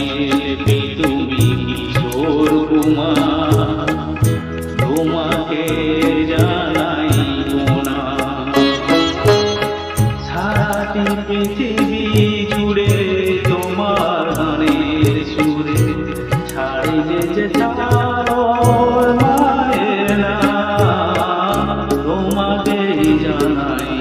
শিল্পী তুমি কিশোর কুমার তোমাকে জানাই না সারাটি পৃথিবী জুড়ে তোমার গানের সুরে ছাড়িয়ে যে মায়ের জানাই